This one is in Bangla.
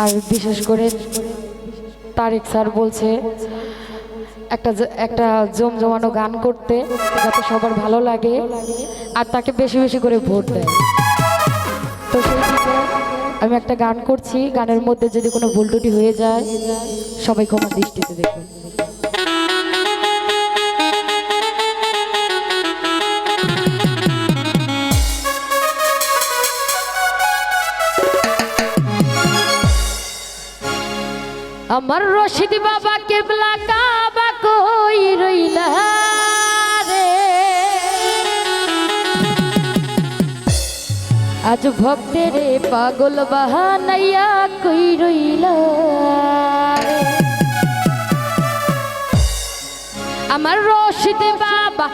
আর বিশেষ করে তারেক স্যার বলছে, একটা একটা জমজমানো গান করতে যাতে সবার ভালো লাগে আর তাকে বেশি বেশি করে ভোট দেয়। তো সেই থেকে আমি একটা গান করছি, গানের মধ্যে যদি কোনো ভুল টুটি হয়ে যায়, সবাই ক্ষমা দৃষ্টিতে দেখুন। আমার রশিদ বাবা কেবলা কাবা কই রইলা রে? আজ ভক্তের পাগল বাহানাইয়া কই রইলা আমার রশিদ বাবা